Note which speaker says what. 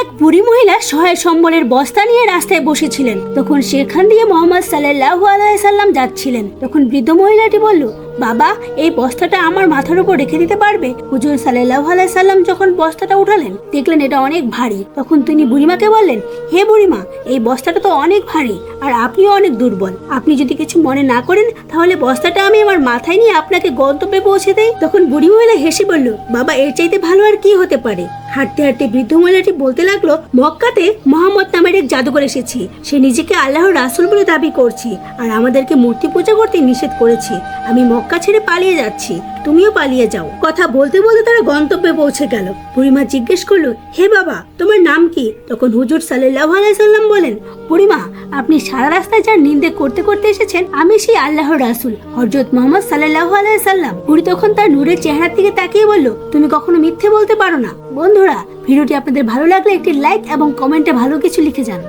Speaker 1: এক বুড়ি মহিলা সহায় সম্বলের বস্তা নিয়ে রাস্তায় বসেছিলেন। তখন সেখান দিয়ে মোহাম্মদ সাল্লাহ আলাইসাল্লাম যাচ্ছিলেন। তখন বৃদ্ধ মহিলাটি বলল, বাবা, এই বস্তাটা আমার মাথার উপর রেখে দিতে পারবে? হুজুর সাল্লাহ আলাইসাল্লাম যখন বস্তাটা উঠালেন, দেখলেন এটা অনেক ভারী। তখন তিনি বুড়িমাকে বললেন, হে বুড়িমা, এই বস্তাটা তো অনেক ভারী, আর আপনিও অনেক দুর্বল। আপনি যদি কিছু মনে না করেন, তাহলে বস্তাটা আমি আমার মাথায় নিয়ে আপনাকে গন্তব্যে পৌঁছে দেই। তখন বুড়ি মহিলা হেসে বলল, বাবা, এর চাইতে ভালো আর কি হতে পারে? হাঁটতে হাঁটতে বৃদ্ধ মহিলাটি বলতে লাগল, মক্কাতে মোহাম্মদ নামের এক জাদুকর এসেছি। সে নিজেকে আল্লাহর রাসুল বলে দাবি করছে আর আমাদেরকে মূর্তি পূজা করতে নিষেধ করেছে। আমি মক্কা ছেড়ে পালিয়ে যাচ্ছি। তুমিও পালিয়ে যাও। কথা বলতে বলতে তারা গন্তব্যে পৌঁছে গেল। বুড়িমা জিজ্ঞেস করল, হে বাবা, তোমার নাম কি? তখন হুজুর সাল্লাহ আলাইসাল্লাম বলেন, বুড়িমা, আপনি সারা রাস্তায় যার নিন্দে করতে করতে এসেছেন, আমি সেই আল্লাহর রাসুল হজরত মোহাম্মদ সাল্লাহ আলাইসাল্লাম বুড়ি তখন তার নূরের চেহারার দিকে তাকিয়ে বলল, তুমি কখনো মিথ্যে বলতে পারো না। বন্ধুরা ভিডিওটি আপনাদের ভালো লাগলে একটি লাইক এবং কমেন্টে ভালো কিছু লিখে যান।